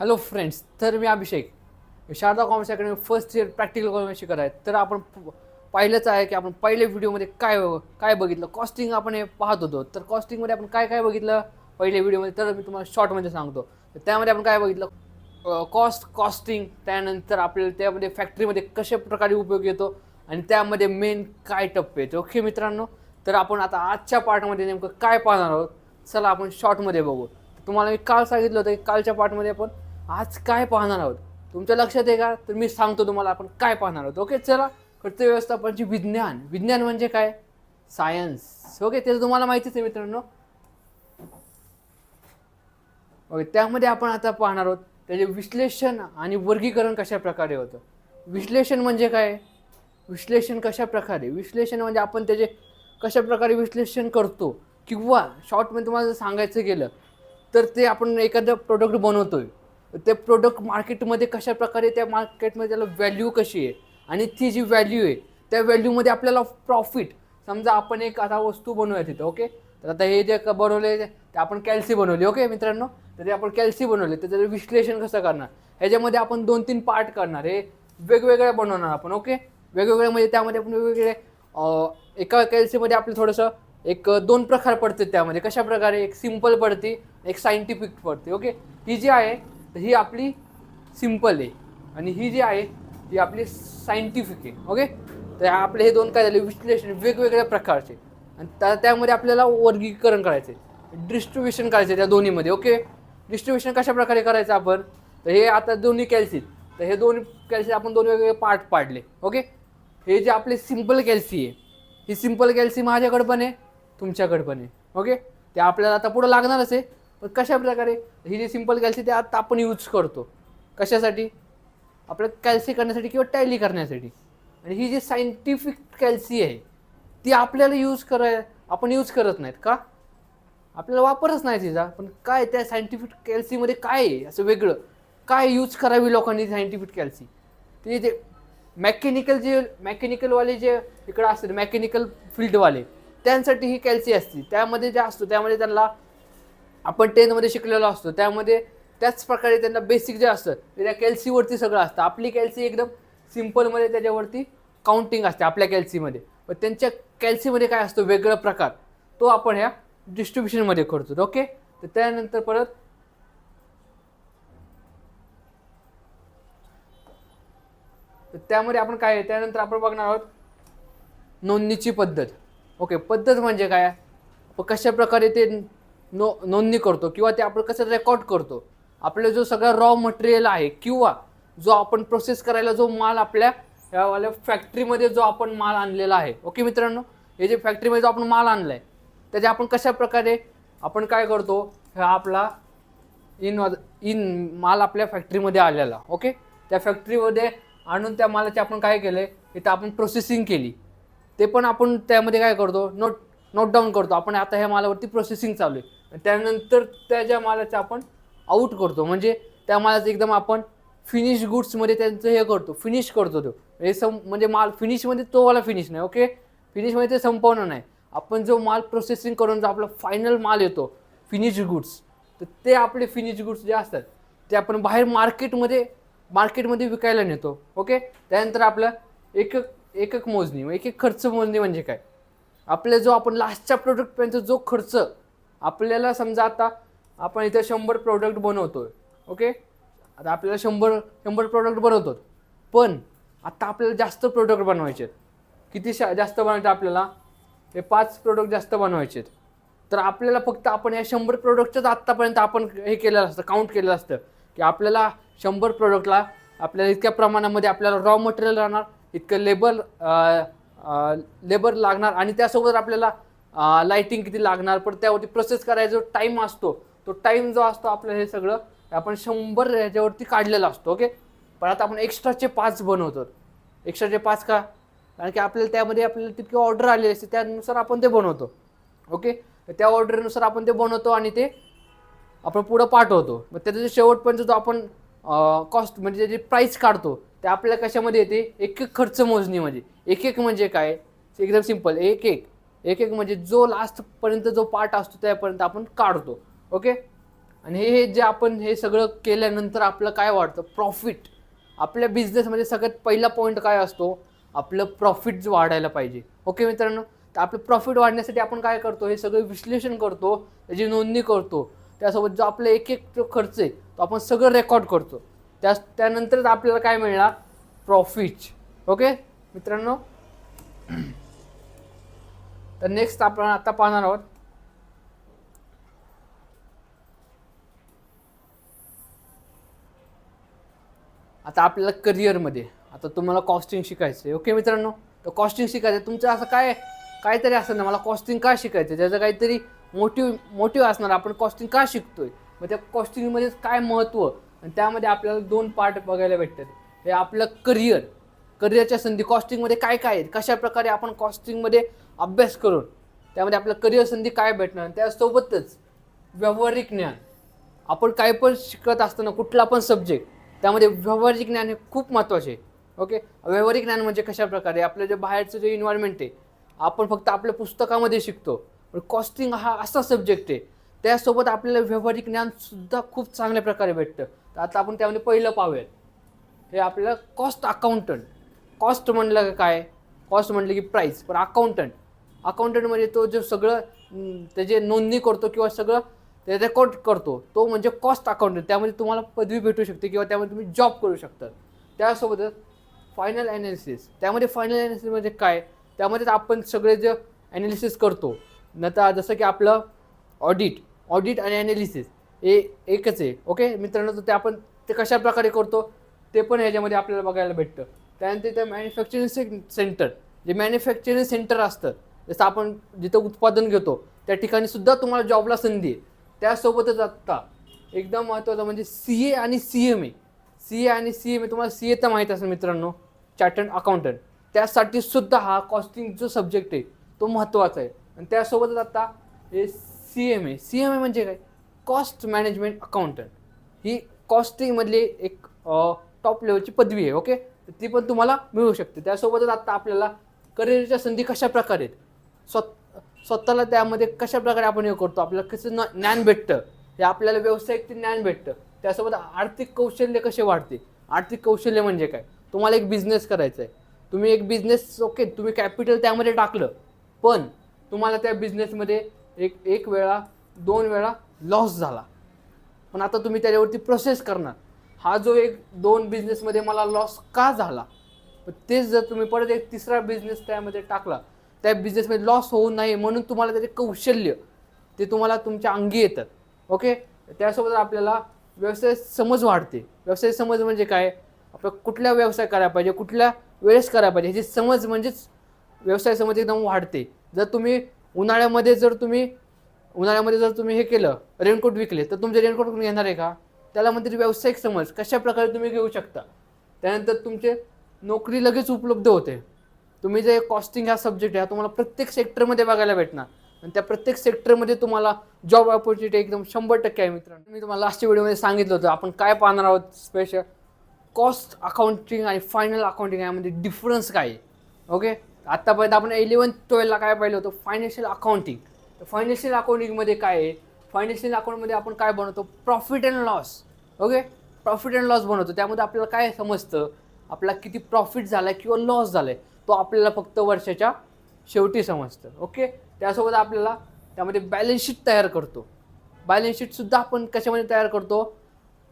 Hello friends तर मी Abhishek. Sharda commerce academy first year practical commerce शिकत आहे. तर आपण पाहिलंच आहे की आपण पहिल्या व्हिडिओमध्ये काय काय बघितलं? कॉस्टिंग आपण हे पाहत होतो. तर कॉस्टिंगमध्ये आपण काय काय बघितलं? पहिल्या व्हिडिओमध्ये तर मी तुम्हाला शॉर्टमध्ये सांगतो. तर त्यामध्ये आपण काय बघितलं? कॉस्ट कॉस्टिंग त्यानंतर आपल्याला त्यामध्ये फॅक्टरीमध्ये कशा प्रकारे उपयोग येतो? आणि त्यामध्ये मेन काय टप्पे आहेत? ओके मित्रांनो? तर आपण आता आजच्या पार्टमध्ये नेमकं काय पाहणार आहोत? चला आपण शॉर्टमध्ये बघू. तुम्हाला मी काल सांगितलं होतं की कालच्या पार्टमध्ये आपण आज काय पाहणार आहोत? तुमच्या लक्षात आहे का? तर मी सांगतो तुम्हाला आपण काय पाहणार आहोत. ओके चला. खर्च व्यवस्थापनचे विज्ञान. विज्ञान म्हणजे काय? सायन्स ओके ते तुम्हाला माहितीच आहे मित्रांनो. ओके त्यामध्ये आपण आता पाहणार आहोत त्याचे विश्लेषण आणि वर्गीकरण कशा प्रकारे होतं? विश्लेषण म्हणजे काय? विश्लेषण कशा प्रकारे विश्लेषण म्हणजे आपण त्याचे कशा प्रकारे विश्लेषण करतो? किंवा शॉर्टमध्ये तुम्हाला जर सांगायचं गेलं तर ते आपण एखादं प्रोडक्ट बनवतोय. आहे ते प्रोडक्ट मार्केटमध्ये कशा प्रकारे त्या मार्केटमध्ये त्याला व्हॅल्यू कशी आहे आणि ती जी व्हॅल्यू आहे त्या व्हॅल्यूमध्ये आपल्याला प्रॉफिट समजा आपण एक आता वस्तू बनवूया तिथं ओके तर आता हे जे बनवले ते आपण कॅल्सी बनवली ओके मित्रांनो? तर ते आपण कॅल्सी बनवले तर त्याचं विश्लेषण कसं करणार? ह्याच्यामध्ये आपण दोन तीन पार्ट करणार हे वेगवेगळ्या बनवणार आपण ओके वेगवेगळे म्हणजे त्यामध्ये आपण वेगवेगळे एका कॅल्सीमध्ये आपलं थोडंसं एक दोन प्रकार पडते त्यामध्ये. कशा प्रकारे? एक सिंपल पडते एक सायंटिफिक पडते ओके ही जी आहे तर ही आपली सिंपल आहे. आणि ही जी आहे ती आपली सायंटिफिक आहे. ओके तर आपले हे दोन काय झाले? विश्लेषण वेगवेगळ्या प्रकारचे. आणि त्या त्यामध्ये आपल्याला वर्गीकरण करायचे डिस्ट्रीब्युशन करायचे त्या दोन्हीमध्ये ओके डिस्ट्रीब्युशन कशा प्रकारे करायचं आपण? तर हे आता दोन्ही कॅल्सी तर हे दोन कॅल्सी आपण दोन वेगवेगळे पार्ट पाडले ओके हे जे आपले सिंपल कॅल्सी आहे ही सिंपल कॅल्सी माझ्याकडे पण आहे तुमच्याकडे पण आहे ओके ते आपल्याला आता पुढं लागणारच आहे. पण कशा प्रकारे ही जी सिंपल कॅल्सी ते आता आपण यूज करतो. कशासाठी? आपलं कॅल्सी करण्यासाठी किंवा टॅली करण्यासाठी. आणि ही जी सायंटिफिक कॅल्सी आहे ती आपल्याला यूज कराय आपण यूज करत नाहीत का? आपल्याला वापरच नाही तिचा पण काय त्या सायंटिफिक कॅल्सीमध्ये काय आहे? असं वेगळं. काय यूज करावी लोकांनी सायंटिफिक कॅल्सी ते जे मॅकॅनिकल जे मॅकॅनिकलवाले जे इकडं असतात मॅकॅनिकल फील्डवाले त्यांसाठी ही कॅल्सी असते. त्यामध्ये जे असतो त्यामध्ये त्यांना आपण टेनमध्ये शिकलेलो असतो त्यामध्ये त्याच प्रकारे त्यांना बेसिक जे असतं ते त्या कॅल्सीवरती सगळं असतं. आपली कॅल्सी एकदम सिम्पलमध्ये त्याच्यावरती काउंटिंग असते आपल्या कॅल्सीमध्ये पण त्यांच्या कॅल्सीमध्ये काय असतो वेगळा प्रकार. तो आपण ह्या डिस्ट्रीब्युशनमध्ये करतो ओके तर त्यानंतर परत तर त्यामध्ये आपण काय आहे त्यानंतर आपण बघणार आहोत नोंदणीची पद्धत. ओके पद्धत म्हणजे काय? कशा प्रकारे ते नो नोंदणी करतो किंवा ते आपण कसं रेकॉर्ड करतो. आपलं जो सगळा रॉ मटेरियल आहे किंवा जो आपण प्रोसेस करायला जो माल आपल्या यावाल्या फॅक्टरीमध्ये जो आपण माल आणलेला आहे. ओके मित्रांनो? हे जे फॅक्टरीमध्ये जो आपण माल आणला आहे त्याचे आपण कशा प्रकारे आपण काय करतो? हा आपला इन इन माल आपल्या फॅक्टरीमध्ये आलेला. ओके त्या फॅक्टरीमध्ये आणून त्या मालाचे आपण काय केलं इथं आपण प्रोसेसिंग केली. ते पण आपण त्यामध्ये काय करतो? नोट नोट डाऊन करतो. आपण आता ह्या मालावरती प्रोसेसिंग चालू आहे. त्यानंतर त्या ज्या मालाचं आपण आऊट करतो. म्हणजे त्या मालाचं एकदम आपण फिनिश गुड्समध्ये त्यांचं हे करतो. फिनिश करतो तो. हे सम म्हणजे माल फिनिशमध्ये तो वाला फिनिश नाही ओके फिनिशमध्ये ते संपवणं नाही. आपण जो माल प्रोसेसिंग करून जो आपला फायनल माल येतो फिनिश गुड्स तर ते आपले फिनिश गुड्स जे असतात ते आपण बाहेर मार्केटमध्ये मार्केटमध्ये विकायला नेतो ओके त्यानंतर आपलं एक एक एक मोजणी एक एक खर्च मोजणी म्हणजे काय? आपल्या जो आपण लास्टच्या प्रोडक्टपर्यंत जो खर्च आपल्याला समजा आता आपण इथं शंभर प्रोडक्ट बनवतो ओके आता आपल्याला शंभर शंभर प्रोडक्ट बनवतो पण आता आपल्याला जास्त प्रोडक्ट बनवायचे आहेत. किती शा जास्त बनवायचे आपल्याला? हे पाच प्रोडक्ट जास्त बनवायचे आहेत. तर आपल्याला फक्त आपण या शंभर प्रोडक्टच्याच आत्तापर्यंत आपण हे केलेलं असतं काउंट केलेलं असतं. की आपल्याला शंभर प्रोडक्टला आपल्याला इतक्या प्रमाणामध्ये आपल्याला रॉ मटेरियल राहणार इतकं लेबर लेबर लागणार आणि त्यासोबत आपल्याला लाईटिंग किती लागणार पण त्यावरती प्रोसेस करायचा जो टाईम असतो तो टाईम जो असतो आपलं हे सगळं आपण शंभर ह्याच्यावरती काढलेला असतो ओके पण आता आपण एक्स्ट्राचे पाच बनवतो. एक्स्ट्राचे पाच का? कारण की आपल्याला त्यामध्ये आपल्याला तितकी ऑर्डर आलेली असते त्यानुसार आपण ते बनवतो ओके त्या ऑर्डरनुसार आपण ते बनवतो आणि ते आपण पुढं पाठवतो. मग त्याचं जे शेवटपर्यंत जो आपण कॉस्ट म्हणजे जे प्राईस काढतो ते आपल्याला कशामध्ये येते? एक एक खर्च मोजणीमध्ये. एक एक म्हणजे काय? एकदम सिंपल एक एक एक एक म्हणजे जो लास्टपर्यंत जो पार्ट असतो त्यापर्यंत आपण काढतो. ओके आणि हे हे जे आपण हे सगळं केल्यानंतर आपलं काय वाढतं? प्रॉफिट आपल्या बिझनेसमध्ये सगळ्यात पहिला पॉईंट काय असतो? आपलं प्रॉफिट वाढायला पाहिजे. ओके मित्रांनो? तर आपलं प्रॉफिट वाढण्यासाठी आपण काय करतो? हे सगळं विश्लेषण करतो त्याची नोंदणी करतो. त्यासोबत जो आपला एक एक जो खर्च आहे तो आपण सगळं रेकॉर्ड करतो. त्या त्यानंतरच आपल्याला काय मिळणार? प्रॉफिट ओके मित्रांनो? तर नेक्स्ट आपण आता पाहणार आहोत. आता आपल्याला करिअरमध्ये आता तुम्हाला कॉस्टिंग शिकायचं आहे ओके मित्रांनो? तर कॉस्टिंग शिकायचं आहे. तुमचं असं काय काहीतरी असं ना मला कॉस्टिंग का शिकायचं आहे? त्याचं काहीतरी मोटिव्ह मोटिव्ह असणार. आपण कॉस्टिंग का शिकतोय? मग त्या कॉस्टिंगमध्येच काय महत्त्व आणि त्यामध्ये आपल्याला दोन पार्ट बघायला भेटतात. हे आपलं करिअर करिअरच्या संधी. कॉस्टिंगमध्ये काय काय आहेत? कशा प्रकारे आपण कॉस्टिंगमध्ये अभ्यास करून त्यामध्ये आपलं करिअर संधी काय भेटणार त्यासोबतच व्यावहारिक ज्ञान. आपण काय पण शिकत असताना कुठला पण सब्जेक्ट त्यामध्ये व्यावहारिक ज्ञान हे खूप महत्त्वाचे आहे. ओके व्यावहारिक ज्ञान म्हणजे कशा प्रकारे आपलं जे बाहेरचं जे इन्व्हायरमेंट आहे आपण फक्त आपल्या पुस्तकामध्ये शिकतो. पण कॉस्टिंग हा असा सब्जेक्ट आहे. त्यासोबत आपल्याला व्यावहारिक ज्ञानसुद्धा खूप चांगल्या प्रकारे भेटतं. तर आता आपण त्यामध्ये पहिलं पाहूयात. हे आपल्याला कॉस्ट अकाउंटंट कॉस्ट म्हणलं का काय? कॉस्ट म्हटलं की प्राईस पण अकाउंटंट अकाउंटंट म्हणजे तो जो सगळं त्याचे नोंदणी करतो किंवा सगळं ते रेकॉर्ड करतो तो म्हणजे कॉस्ट अकाउंटंट. त्यामध्ये तुम्हाला पदवी भेटू शकते किंवा त्यामध्ये तुम्ही जॉब करू शकता. त्यासोबतच फायनल ॲनालिसिस त्यामध्ये फायनल ॲनालिसिस म्हणजे काय? त्यामध्ये आपण सगळे जे ॲनालिसिस करतो न तर जसं की आपलं ऑडिट ऑडिट आणि ॲनालिसिस हे एकच आहे ओके मित्रांनो तर ते आपण ते कशा प्रकारे करतो ते पण ह्याच्यामध्ये आपल्याला बघायला भेटतं. त्यानंतर ते मॅन्युफॅक्चरिंग सेंटर जे मॅन्युफॅक्चरिंग सेंटर असतं जसं आपण जिथं उत्पादन घेतो त्या ठिकाणी सुद्धा तुम्हाला जॉबला संधी आहे. त्यासोबतच आत्ता एकदम महत्त्वाचं म्हणजे सी ए आणि C M A C A आणि सी एम ए तुम्हाला सी ए तर माहीत असेल मित्रांनो चार्टर्ड अकाउंटंट त्यासाठी सुद्धा हा कॉस्टिंग जो सब्जेक्ट आहे तो महत्त्वाचा आहे. आणि त्यासोबतच आता हे C M A C M A म्हणजे काय? कॉस्ट मॅनेजमेंट अकाउंटंट ही कॉस्टिंगमधली एक टॉप लेवलची पदवी आहे ओके तर ती पण तुम्हाला मिळू शकते. त्यासोबतच आता आपल्याला करिअरच्या संधी कशा प्रकारे आहेत? स्वत स्वतःला त्यामध्ये कशा प्रकारे आपण हे करतो? आपल्याला कसं न ज्ञान भेटतं? हे आपल्याला व्यावसायिक ते ज्ञान भेटतं. त्यासोबत आर्थिक कौशल्य कसे वाढते? आर्थिक कौशल्य म्हणजे काय? तुम्हाला एक बिझनेस करायचा आहे तुम्ही एक बिझनेस ओके तुम्ही कॅपिटल त्यामध्ये टाकलं पण तुम्हाला त्या बिझनेसमध्ये एक एक वेळा दोन वेळा लॉस झाला. पण आता तुम्ही त्याच्यावरती प्रोसेस करणार. हा जो एक दोन बिझनेसमध्ये मला लॉस का झाला? पण तेच जर तुम्ही परत एक तिसरा बिझनेस त्यामध्ये टाकला त्या बिझनेसमध्ये लॉस होऊ नये म्हणून तुम्हाला त्याचे कौशल्य ते तुम्हाला तुमच्या अंगी येतात ओके त्यासोबत आपल्याला व्यवसाय समज वाढते. व्यवसाय समज म्हणजे काय? आपलं कुठला व्यवसाय करायला पाहिजे? कुठल्या वेळेस करायला पाहिजे? ह्याची समज म्हणजेच व्यवसाय समज एकदम वाढते. जर तुम्ही उन्हाळ्यामध्ये जर तुम्ही उन्हाळ्यामध्ये जर तुम्ही हे केलं रेनकोट विकले तर तुमचे रेनकोट कोण घेणार आहे का? त्याला म्हणते व्यावसायिक समज. कशा प्रकारे तुम्ही घेऊ शकता? त्यानंतर तुमचे नोकरी लगेच उपलब्ध होते. तुम्ही जे कॉस्टिंग हा सब्जेक्ट आहे हा तुम्हाला प्रत्येक सेक्टरमध्ये बघायला भेटणार. आणि त्या प्रत्येक सेक्टरमध्ये तुम्हाला जॉब ऑपॉर्च्युनिटी एकदम शंभर टक्के आहे मित्रांनो. मी तुम्हाला लास्टच्या व्हिडिओमध्ये सांगितलं होतं आपण काय पाहणार आहोत स्पेशल कॉस्ट अकाउंटिंग आणि फायनल अकाउंटिंग यामध्ये डिफरन्स काय आहे? ओके आत्तापर्यंत आपण इलेवन ट्वेल्वला काय पाहिलं होतं? फायनान्शियल अकाउंटिंग तर फायनान्शियल अकाउंटिंगमध्ये काय आहे? फायनान्शियल अकाउंटमध्ये आपण काय बनवतो? Profit and loss okay profit and loss बनवतो. त्यामध्ये आपल्याला काय समजतं? आपला किती प्रॉफिट झाला आहे किंवा लॉस झाला आहे तो आपल्याला फक्त वर्षाच्या शेवटी समजतं ओके? त्यासोबत आपल्याला त्यामध्ये बॅलन्स शीट तयार करतो. बॅलन्स शीटसुद्धा आपण कशामध्ये तयार करतो?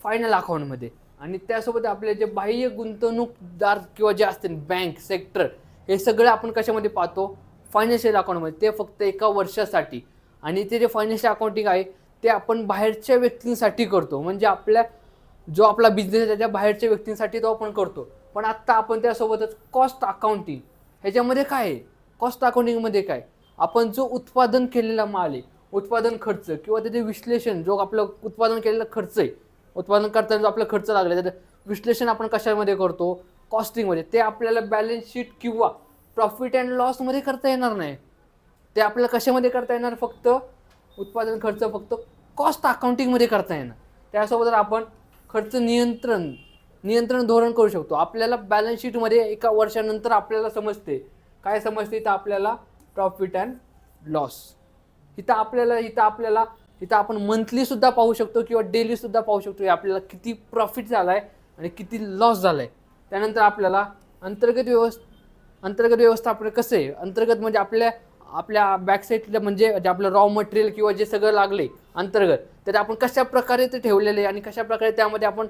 फायनल अकाउंटमध्ये आणि त्यासोबत आपले जे बाह्य गुंतवणूकदार किंवा जे असतील बँक सेक्टर हे सगळं आपण कशामध्ये पाहतो? फायनान्शियल अकाउंटमध्ये ते फक्त एका वर्षासाठी. आणि ते जे फायनान्शियल अकाउंटिंग आहे ते आपण बाहेरच्या व्यक्तींसाठी करतो. म्हणजे आपल्या जो आपला बिझनेस आहे त्याच्या बाहेरच्या व्यक्तींसाठी तो आपण करतो. पण आत्ता आपण त्यासोबतच कॉस्ट अकाउंटिंग ह्याच्यामध्ये काय आहे? कॉस्ट अकाउंटिंगमध्ये काय? आपण जो उत्पादन केलेला माल आहे उत्पादन खर्च किंवा त्याचे विश्लेषण जो आपलं उत्पादन केलेला खर्च आहे उत्पादन करताना जो आपला खर्च लागला त्याचं विश्लेषण आपण कशामध्ये करतो? कॉस्टिंगमध्ये ते आपल्याला बॅलन्स शीट किंवा प्रॉफिट अँड लॉसमध्ये करता येणार नाही. ते आपल्याला कशामध्ये करता येणार? फक्त उत्पादन खर्च फक्त कॉस्ट अकाउंटिंगमध्ये करता येणार. त्यासोबत आपण खर्च नियंत्रण नियंत्रण धोरण करू शकतो. आपल्याला बॅलन्स शीटमध्ये एका वर्षानंतर आपल्याला समजते. काय समजते? इथं आपल्याला प्रॉफिट अँड लॉस इथं आपल्याला इथं आपल्याला इथं आपण मंथलीसुद्धा पाहू शकतो किंवा डेलीसुद्धा पाहू शकतो. की आपल्याला किती प्रॉफिट झाला आहे आणि किती लॉस झाला आहे त्यानंतर आपल्याला अंतर्गत व्यवस्थ अंतर्गत व्यवस्थापन कसं आहे? अंतर्गत म्हणजे आपल्या आपल्या बॅकसाईडला म्हणजे जे आपलं रॉ मटेरियल किंवा जे सगळं लागले अंतर्गत तर आपण कशा प्रकारे ते ठेवलेले आणि कशा प्रकारे त्यामध्ये आपण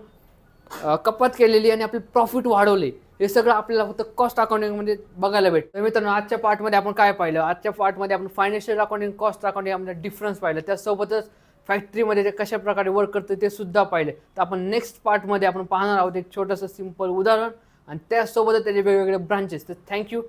कपात केलेली आणि आपले प्रॉफिट वाढवले. हे सगळं आपल्याला फक्त कॉस्ट अकाउंटिंगमध्ये बघायला भेटतं. तर मित्रांनो आजच्या पार्टमध्ये आपण काय पाहिलं? आजच्या पार्टमध्ये आपण फायनान्शियल अकाउंटिंग कॉस्ट अकाउंटिंग आपण डिफरन्स पाहिलं. त्यासोबतच फॅक्टरीमध्ये ते कशा प्रकारे वर्क करतं ते सुद्धा पाहिलं. तर आपण नेक्स्ट पार्टमध्ये आपण पाहणार आहोत एक छोटंसं सिंपल उदाहरण. आणि त्यासोबतच त्याचे वेगवेगळे ब्रांचेस तर थँक्यू